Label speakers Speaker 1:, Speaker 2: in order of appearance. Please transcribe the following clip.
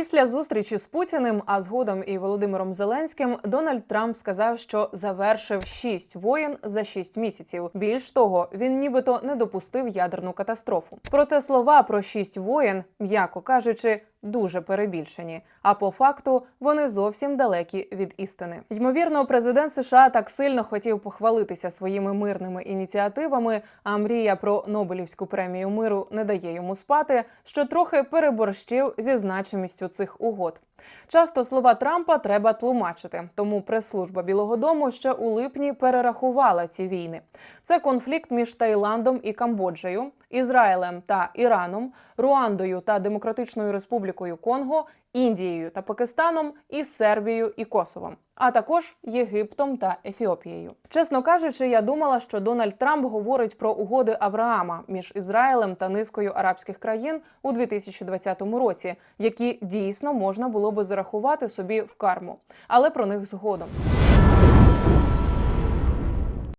Speaker 1: Після зустрічі з Путіним, а згодом і Володимиром Зеленським, Дональд Трамп сказав, що завершив шість воєн за шість місяців. Більш того, він нібито не допустив ядерну катастрофу. Проте слова про шість воєн, м'яко кажучи, дуже перебільшені. А по факту вони зовсім далекі від істини. Ймовірно, президент США так сильно хотів похвалитися своїми мирними ініціативами, а мрія про Нобелівську премію миру не дає йому спати, що трохи переборщив зі значимістю цих угод. Часто слова Трампа треба тлумачити, тому прес-служба Білого Дому ще у липні перерахувала ці війни. Це конфлікт між Таїландом і Камбоджею, Ізраїлем та Іраном, Руандою та Демократичною Республікою Конго, Індією та Пакистаном і Сербією і Косовом, а також Єгиптом та Ефіопією. Чесно кажучи, я думала, що Дональд Трамп говорить про угоди Авраама між Ізраїлем та низкою арабських країн у 2020 році, які дійсно можна було би зарахувати собі в карму, але про них згодом.